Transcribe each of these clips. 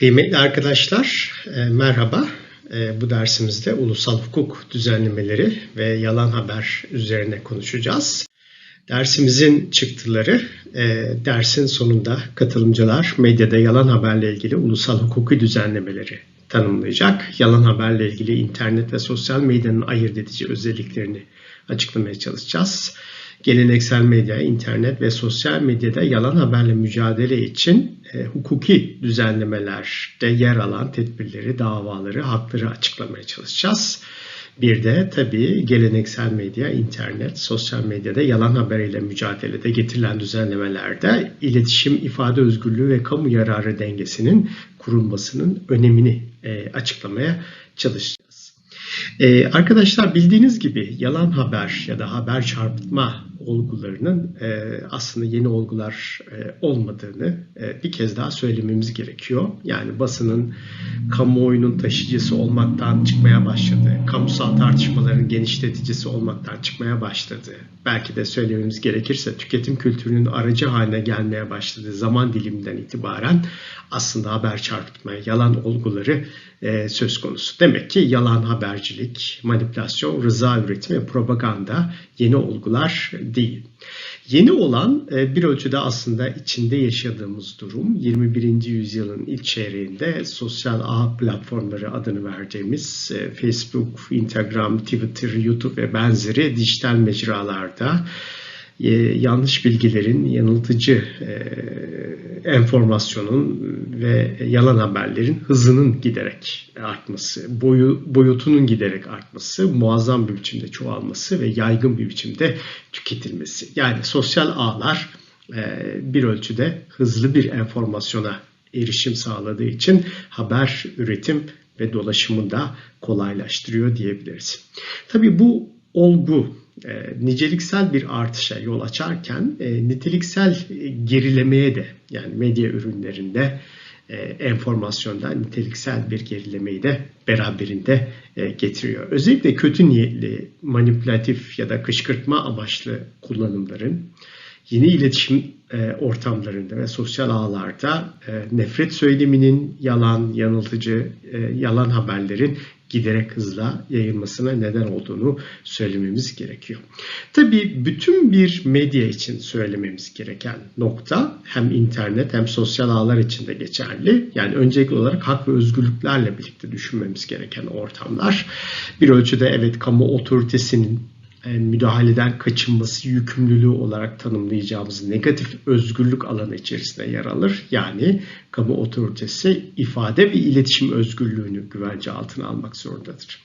Kıymetli arkadaşlar, e, merhaba. E, bu dersimizde ulusal hukuk düzenlemeleri ve yalan haber üzerine konuşacağız. Dersimizin çıktıları, e, dersin sonunda katılımcılar medyada yalan haberle ilgili ulusal hukuki düzenlemeleri tanımlayacak. Yalan haberle ilgili internet ve sosyal medyanın ayırt edici özelliklerini açıklamaya çalışacağız geleneksel medya, internet ve sosyal medyada yalan haberle mücadele için e, hukuki düzenlemelerde yer alan tedbirleri, davaları, hakları açıklamaya çalışacağız. Bir de tabii geleneksel medya, internet, sosyal medyada yalan haberiyle mücadelede getirilen düzenlemelerde iletişim, ifade özgürlüğü ve kamu yararı dengesinin kurulmasının önemini e, açıklamaya çalışacağız. Ee, arkadaşlar bildiğiniz gibi yalan haber ya da haber çarpıtma olgularının e, aslında yeni olgular e, olmadığını e, bir kez daha söylememiz gerekiyor. Yani basının kamuoyunun taşıyıcısı olmaktan çıkmaya başladı, kamusal tartışmaların genişleticisi olmaktan çıkmaya başladı. Belki de söylememiz gerekirse tüketim kültürünün aracı haline gelmeye başladığı zaman diliminden itibaren aslında haber çarpıtma, yalan olguları e, söz konusu. Demek ki yalan habercilik, manipülasyon, rıza üretimi propaganda yeni olgular değil. Yeni olan e, bir ölçüde aslında içinde yaşadığımız durum 21. yüzyılın ilk çeyreğinde sosyal ağ platformları adını verdiğimiz e, Facebook, Instagram, Twitter, YouTube ve benzeri dijital mecralarda e, yanlış bilgilerin, yanıltıcı enformasyonun ve yalan haberlerin hızının giderek artması, boyu, boyutunun giderek artması, muazzam bir biçimde çoğalması ve yaygın bir biçimde tüketilmesi. Yani sosyal ağlar e, bir ölçüde hızlı bir enformasyona erişim sağladığı için haber üretim ve dolaşımı da kolaylaştırıyor diyebiliriz. Tabii bu olgu e, niceliksel bir artışa yol açarken e, niteliksel gerilemeye de yani medya ürünlerinde e, enformasyonda niteliksel bir gerilemeyi de beraberinde e, getiriyor. Özellikle kötü niyetli, manipülatif ya da kışkırtma amaçlı kullanımların yeni iletişim e, ortamlarında ve sosyal ağlarda e, nefret söyleminin yalan, yanıltıcı, e, yalan haberlerin giderek hızla yayılmasına neden olduğunu söylememiz gerekiyor. Tabii bütün bir medya için söylememiz gereken nokta hem internet hem sosyal ağlar için de geçerli. Yani öncelikli olarak hak ve özgürlüklerle birlikte düşünmemiz gereken ortamlar. Bir ölçüde evet kamu otoritesinin müdahaleden kaçınması yükümlülüğü olarak tanımlayacağımız negatif özgürlük alanı içerisinde yer alır. Yani kamu otoritesi ifade ve iletişim özgürlüğünü güvence altına almak zorundadır.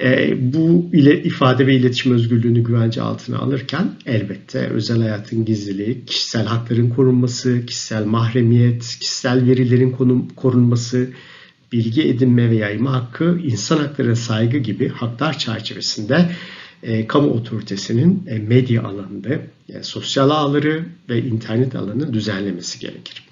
E, bu ifade ve iletişim özgürlüğünü güvence altına alırken elbette özel hayatın gizliliği, kişisel hakların korunması, kişisel mahremiyet, kişisel verilerin korunması, bilgi edinme ve yayma hakkı, insan haklarına saygı gibi haklar çerçevesinde e, kamu otoritesinin e, medya alanında yani sosyal ağları ve internet alanı düzenlemesi gerekir.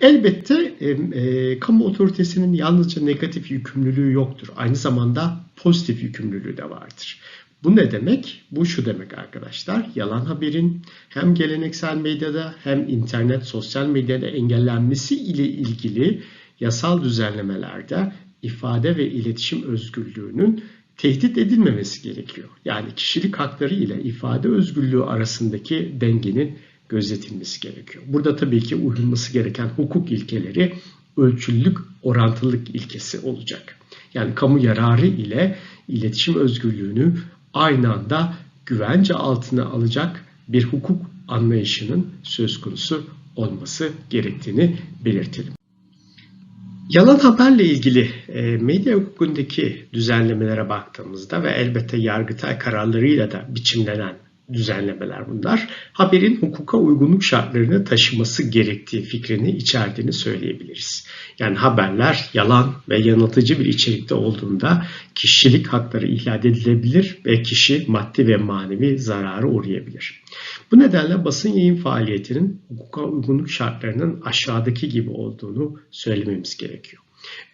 Elbette e, e, kamu otoritesinin yalnızca negatif yükümlülüğü yoktur. Aynı zamanda pozitif yükümlülüğü de vardır. Bu ne demek? Bu şu demek arkadaşlar. Yalan haberin hem geleneksel medyada hem internet, sosyal medyada engellenmesi ile ilgili yasal düzenlemelerde ifade ve iletişim özgürlüğünün tehdit edilmemesi gerekiyor. Yani kişilik hakları ile ifade özgürlüğü arasındaki dengenin gözetilmesi gerekiyor. Burada tabii ki uyulması gereken hukuk ilkeleri ölçülülük, orantılılık ilkesi olacak. Yani kamu yararı ile iletişim özgürlüğünü aynı anda güvence altına alacak bir hukuk anlayışının söz konusu olması gerektiğini belirtelim. Yalan haberle ilgili e, medya hukukundaki düzenlemelere baktığımızda ve elbette Yargıtay kararlarıyla da biçimlenen düzenlemeler bunlar. Haberin hukuka uygunluk şartlarını taşıması gerektiği fikrini içerdiğini söyleyebiliriz. Yani haberler yalan ve yanıltıcı bir içerikte olduğunda kişilik hakları ihlal edilebilir ve kişi maddi ve manevi zararı uğrayabilir. Bu nedenle basın yayın faaliyetinin hukuka uygunluk şartlarının aşağıdaki gibi olduğunu söylememiz gerekiyor.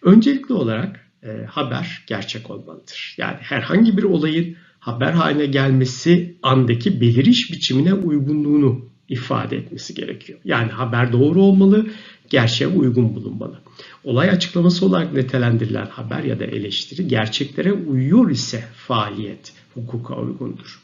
Öncelikli olarak e, haber gerçek olmalıdır. Yani herhangi bir olayın haber haline gelmesi andaki beliriş biçimine uygunluğunu ifade etmesi gerekiyor. Yani haber doğru olmalı, gerçeğe uygun bulunmalı. Olay açıklaması olarak nitelendirilen haber ya da eleştiri gerçeklere uyuyor ise faaliyet hukuka uygundur.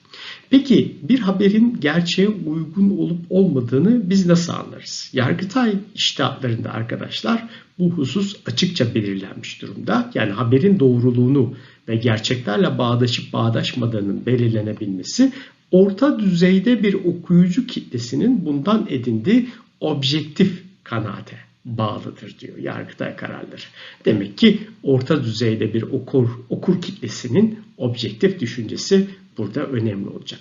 Peki bir haberin gerçeğe uygun olup olmadığını biz nasıl anlarız? Yargıtay iştahatlarında arkadaşlar bu husus açıkça belirlenmiş durumda. Yani haberin doğruluğunu ve gerçeklerle bağdaşıp bağdaşmadığının belirlenebilmesi orta düzeyde bir okuyucu kitlesinin bundan edindiği objektif kanaate bağlıdır diyor Yargıtay kararları. Demek ki orta düzeyde bir okur okur kitlesinin objektif düşüncesi burada önemli olacak.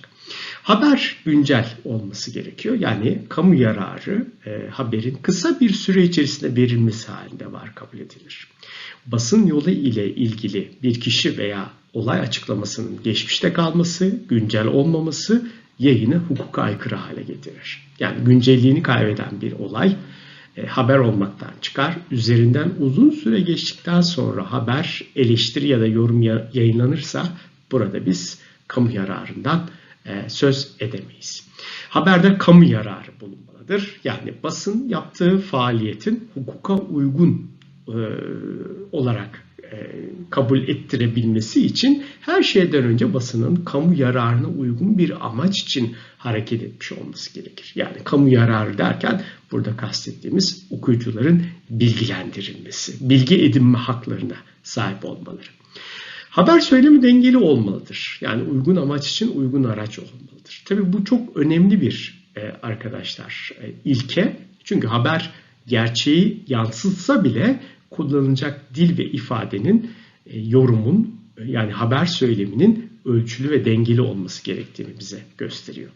Haber güncel olması gerekiyor. Yani kamu yararı e, haberin kısa bir süre içerisinde verilmesi halinde var kabul edilir. Basın yolu ile ilgili bir kişi veya olay açıklamasının geçmişte kalması, güncel olmaması yayını hukuka aykırı hale getirir. Yani güncelliğini kaybeden bir olay haber olmaktan çıkar. Üzerinden uzun süre geçtikten sonra haber, eleştiri ya da yorum yayınlanırsa burada biz kamu yararından e, söz edemeyiz. Haberde kamu yararı bulunmalıdır. Yani basın yaptığı faaliyetin hukuka uygun e, olarak e, kabul ettirebilmesi için her şeyden önce basının kamu yararına uygun bir amaç için hareket etmiş olması gerekir. Yani kamu yararı derken burada kastettiğimiz okuyucuların bilgilendirilmesi, bilgi edinme haklarına sahip olmaları. Haber söylemi dengeli olmalıdır. Yani uygun amaç için uygun araç olmalıdır. Tabii bu çok önemli bir e, arkadaşlar e, ilke. Çünkü haber gerçeği yansıtsa bile kullanılacak dil ve ifadenin, e, yorumun yani haber söyleminin ölçülü ve dengeli olması gerektiğini bize gösteriyor.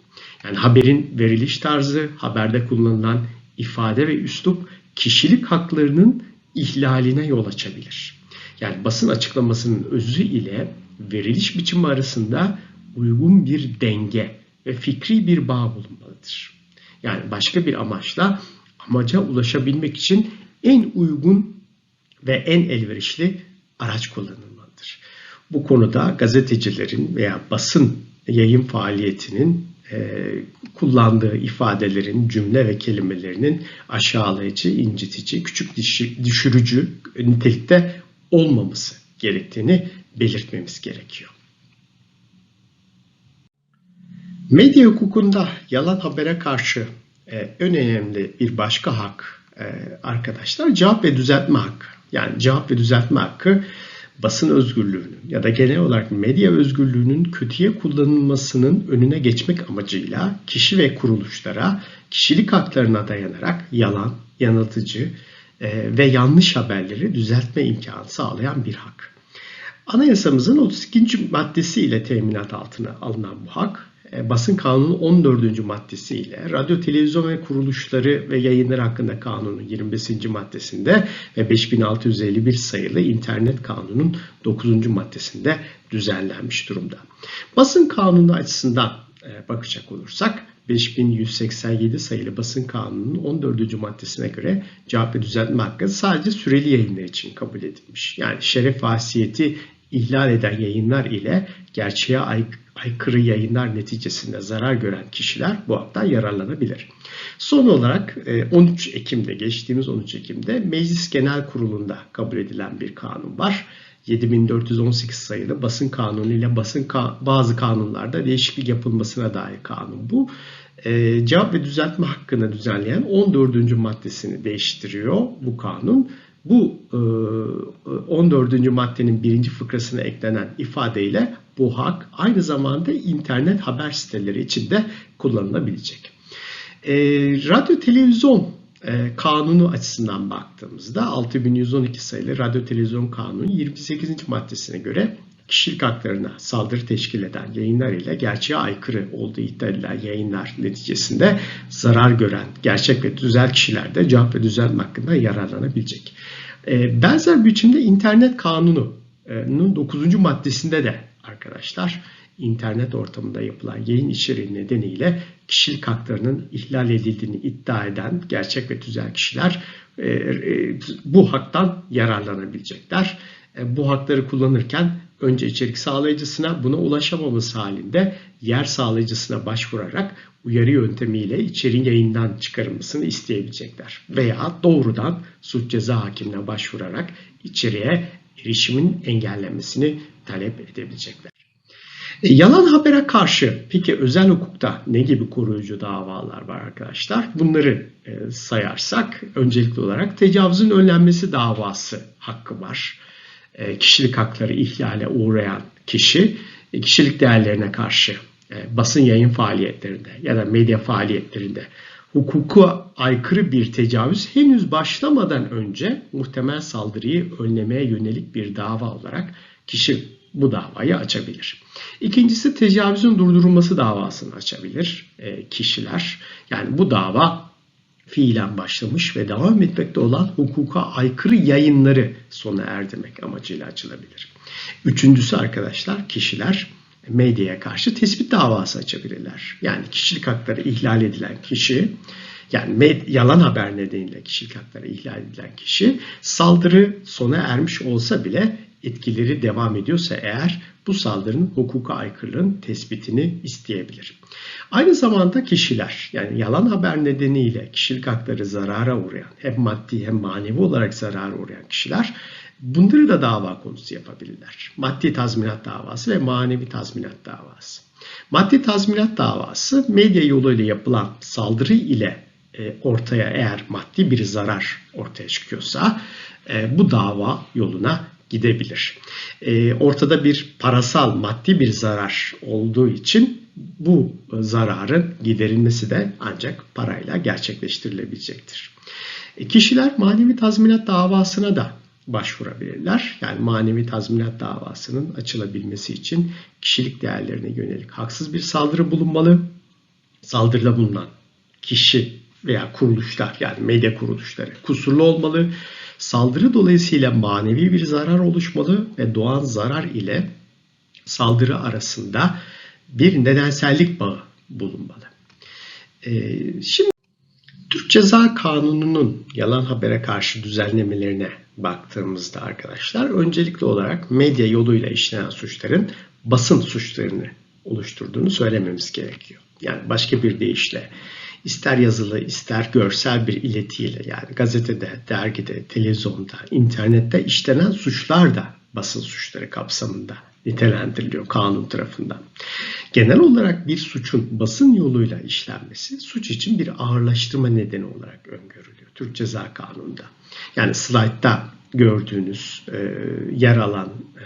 Yani haberin veriliş tarzı, haberde kullanılan ifade ve üslup kişilik haklarının ihlaline yol açabilir. Yani basın açıklamasının özü ile veriliş biçimi arasında uygun bir denge ve fikri bir bağ bulunmalıdır. Yani başka bir amaçla amaca ulaşabilmek için en uygun ve en elverişli araç kullanılmalıdır. Bu konuda gazetecilerin veya basın yayın faaliyetinin e, kullandığı ifadelerin, cümle ve kelimelerinin aşağılayıcı, incitici, küçük düşürücü nitelikte olmaması gerektiğini belirtmemiz gerekiyor. Medya hukukunda yalan habere karşı e, önemli bir başka hak e, arkadaşlar cevap ve düzeltme hakkı. Yani cevap ve düzeltme hakkı basın özgürlüğünün ya da genel olarak medya özgürlüğünün kötüye kullanılmasının önüne geçmek amacıyla kişi ve kuruluşlara kişilik haklarına dayanarak yalan, yanıltıcı e, ve yanlış haberleri düzeltme imkanı sağlayan bir hak. Anayasamızın 32. maddesi ile teminat altına alınan bu hak basın kanunu 14. maddesi ile radyo, televizyon ve kuruluşları ve yayınlar hakkında kanunun 25. maddesinde ve 5651 sayılı internet kanunun 9. maddesinde düzenlenmiş durumda. Basın kanunu açısından e, bakacak olursak 5187 sayılı basın kanununun 14. maddesine göre cevap ve düzeltme hakkı sadece süreli yayınlar için kabul edilmiş. Yani şeref vasiyeti ihlal eden yayınlar ile gerçeğe aykırı yayınlar neticesinde zarar gören kişiler bu haktan yararlanabilir. Son olarak 13 e, Ekim'de, geçtiğimiz 13 Ekim'de Meclis Genel Kurulu'nda kabul edilen bir kanun var. 7418 sayılı basın kanunu ile basın ka bazı kanunlarda değişiklik yapılmasına dair kanun bu. E, cevap ve düzeltme hakkını düzenleyen 14. maddesini değiştiriyor bu kanun bu 14. E, maddenin birinci fıkrasına eklenen ifadeyle bu hak aynı zamanda internet haber siteleri için de kullanılabilecek. E, radyo televizyon e, kanunu açısından baktığımızda 6112 sayılı radyo televizyon kanunu 28. maddesine göre kişilik haklarına saldırı teşkil eden yayınlar ile gerçeğe aykırı olduğu iddia edilen yayınlar neticesinde zarar gören gerçek ve düzel kişiler de cevap ve düzeltme hakkında yararlanabilecek. Ee, benzer biçimde internet kanununun 9. maddesinde de arkadaşlar internet ortamında yapılan yayın içeriği nedeniyle kişilik haklarının ihlal edildiğini iddia eden gerçek ve tüzel kişiler e, e, bu haktan yararlanabilecekler. E, bu hakları kullanırken önce içerik sağlayıcısına buna ulaşamaması halinde yer sağlayıcısına başvurarak uyarı yöntemiyle içeriğin yayından çıkarılmasını isteyebilecekler. Veya doğrudan suç ceza hakimine başvurarak içeriğe erişimin engellenmesini talep edebilecekler. E, yalan habere karşı peki özel hukukta ne gibi koruyucu davalar var arkadaşlar? Bunları e, sayarsak öncelikli olarak tecavüzün önlenmesi davası hakkı var. E, kişilik hakları ihlale uğrayan kişi kişilik değerlerine karşı basın yayın faaliyetlerinde ya da medya faaliyetlerinde hukuku aykırı bir tecavüz henüz başlamadan önce muhtemel saldırıyı önlemeye yönelik bir dava olarak kişi bu davayı açabilir. İkincisi tecavüzün durdurulması davasını açabilir e, kişiler. Yani bu dava fiilen başlamış ve devam etmekte olan hukuka aykırı yayınları sona erdirmek amacıyla açılabilir. Üçüncüsü arkadaşlar kişiler medyaya karşı tespit davası açabilirler. Yani kişilik hakları ihlal edilen kişi yani yalan haber nedeniyle kişilik hakları ihlal edilen kişi saldırı sona ermiş olsa bile etkileri devam ediyorsa eğer bu saldırının hukuka aykırılığın tespitini isteyebilir. Aynı zamanda kişiler yani yalan haber nedeniyle kişilik hakları zarara uğrayan hem maddi hem manevi olarak zarara uğrayan kişiler bunları da dava konusu yapabilirler. Maddi tazminat davası ve manevi tazminat davası. Maddi tazminat davası medya yoluyla yapılan saldırı ile e, ortaya eğer maddi bir zarar ortaya çıkıyorsa e, bu dava yoluna gidebilir. E, ortada bir parasal maddi bir zarar olduğu için bu zararın giderilmesi de ancak parayla gerçekleştirilebilecektir. E, kişiler manevi tazminat davasına da başvurabilirler. Yani manevi tazminat davasının açılabilmesi için kişilik değerlerine yönelik haksız bir saldırı bulunmalı. Saldırıda bulunan kişi veya kuruluşlar yani medya kuruluşları kusurlu olmalı Saldırı dolayısıyla manevi bir zarar oluşmalı ve doğan zarar ile saldırı arasında bir nedensellik bağı bulunmalı. Ee, şimdi Türk Ceza Kanunu'nun yalan habere karşı düzenlemelerine baktığımızda arkadaşlar öncelikli olarak medya yoluyla işlenen suçların basın suçlarını oluşturduğunu söylememiz gerekiyor. Yani başka bir deyişle ister yazılı ister görsel bir iletiyle yani gazetede, dergide, televizyonda, internette işlenen suçlar da basın suçları kapsamında nitelendiriliyor kanun tarafından. Genel olarak bir suçun basın yoluyla işlenmesi suç için bir ağırlaştırma nedeni olarak öngörülüyor Türk Ceza Kanunu'nda. Yani slaytta gördüğünüz e, yer alan e,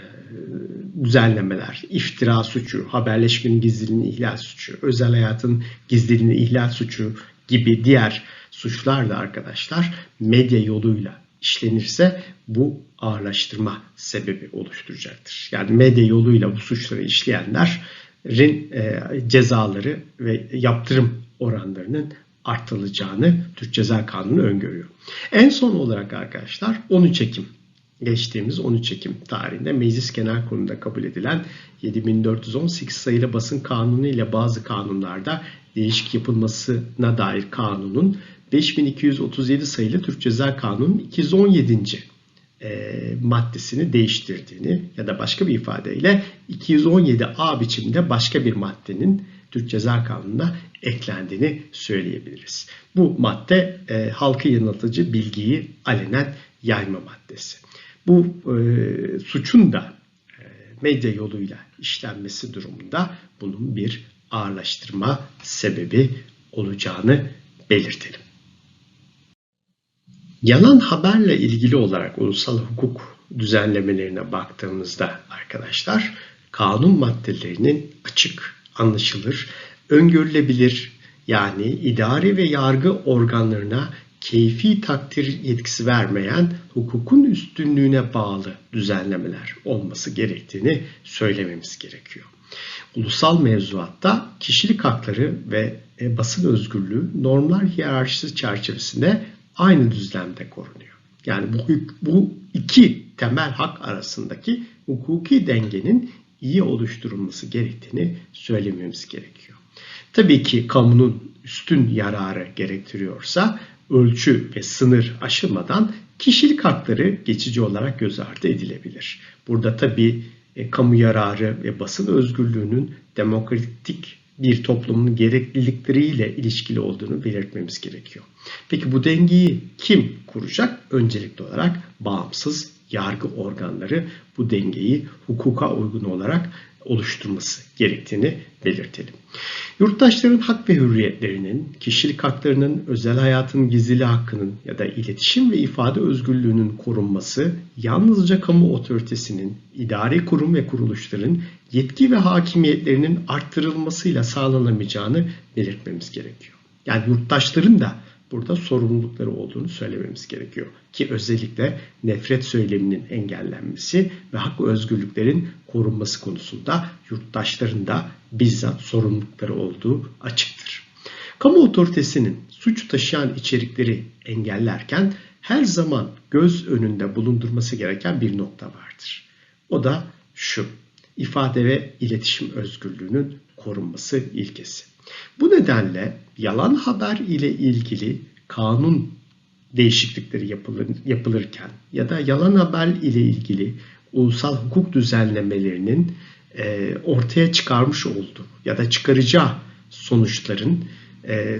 düzenlemeler, iftira suçu, haberleşmenin gizliliğini ihlal suçu, özel hayatın gizliliğini ihlal suçu gibi diğer suçlar da arkadaşlar medya yoluyla işlenirse bu ağırlaştırma sebebi oluşturacaktır. Yani medya yoluyla bu suçları işleyenlerin e, cezaları ve yaptırım oranlarının artırılacağını Türk Ceza Kanunu öngörüyor. En son olarak arkadaşlar 13 Ekim geçtiğimiz 13 Ekim tarihinde Meclis Genel Kurulu'nda kabul edilen 7418 sayılı basın kanunu ile bazı kanunlarda değişik yapılmasına dair kanunun 5237 sayılı Türk Ceza Kanunu'nun 217. E, maddesini değiştirdiğini ya da başka bir ifadeyle 217A biçimde başka bir maddenin Türk Ceza Kanunu'na eklendiğini söyleyebiliriz. Bu madde e, halkı yanıltıcı bilgiyi alenen yayma maddesi. Bu e, suçun da e, medya yoluyla işlenmesi durumunda bunun bir ağırlaştırma sebebi olacağını belirtelim. Yalan haberle ilgili olarak ulusal hukuk düzenlemelerine baktığımızda arkadaşlar kanun maddelerinin açık, anlaşılır, öngörülebilir yani idari ve yargı organlarına keyfi takdir yetkisi vermeyen hukukun üstünlüğüne bağlı düzenlemeler olması gerektiğini söylememiz gerekiyor. Ulusal mevzuatta kişilik hakları ve e, basın özgürlüğü normlar hiyerarşisi çerçevesinde aynı düzlemde korunuyor. Yani bu, bu iki temel hak arasındaki hukuki dengenin iyi oluşturulması gerektiğini söylememiz gerekiyor. Tabii ki kamunun üstün yararı gerektiriyorsa ölçü ve sınır aşılmadan kişilik hakları geçici olarak göz ardı edilebilir. Burada tabii e, kamu yararı ve basın özgürlüğünün demokratik bir toplumun gereklilikleriyle ilişkili olduğunu belirtmemiz gerekiyor. Peki bu dengeyi kim kuracak? Öncelikli olarak bağımsız yargı organları bu dengeyi hukuka uygun olarak oluşturması gerektiğini belirtelim. Yurttaşların hak ve hürriyetlerinin, kişilik haklarının, özel hayatın gizliliği hakkının ya da iletişim ve ifade özgürlüğünün korunması yalnızca kamu otoritesinin, idari kurum ve kuruluşların yetki ve hakimiyetlerinin arttırılmasıyla sağlanamayacağını belirtmemiz gerekiyor. Yani yurttaşların da burada sorumlulukları olduğunu söylememiz gerekiyor. Ki özellikle nefret söyleminin engellenmesi ve hak ve özgürlüklerin korunması konusunda yurttaşların da bizzat sorumlulukları olduğu açıktır. Kamu otoritesinin suç taşıyan içerikleri engellerken her zaman göz önünde bulundurması gereken bir nokta vardır. O da şu, ifade ve iletişim özgürlüğünün korunması ilkesi. Bu nedenle yalan haber ile ilgili kanun değişiklikleri yapılır, yapılırken ya da yalan haber ile ilgili ulusal hukuk düzenlemelerinin e, ortaya çıkarmış olduğu ya da çıkaracağı sonuçların e,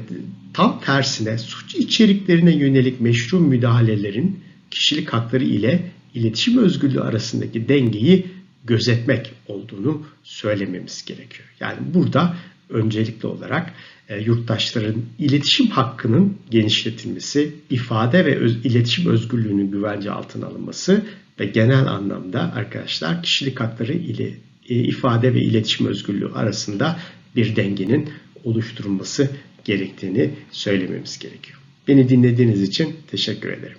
tam tersine suç içeriklerine yönelik meşru müdahalelerin kişilik hakları ile iletişim özgürlüğü arasındaki dengeyi gözetmek olduğunu söylememiz gerekiyor. Yani burada öncelikli olarak e, yurttaşların iletişim hakkının genişletilmesi, ifade ve öz, iletişim özgürlüğünün güvence altına alınması ve genel anlamda arkadaşlar kişilik hakları ile e, ifade ve iletişim özgürlüğü arasında bir dengenin oluşturulması gerektiğini söylememiz gerekiyor. Beni dinlediğiniz için teşekkür ederim.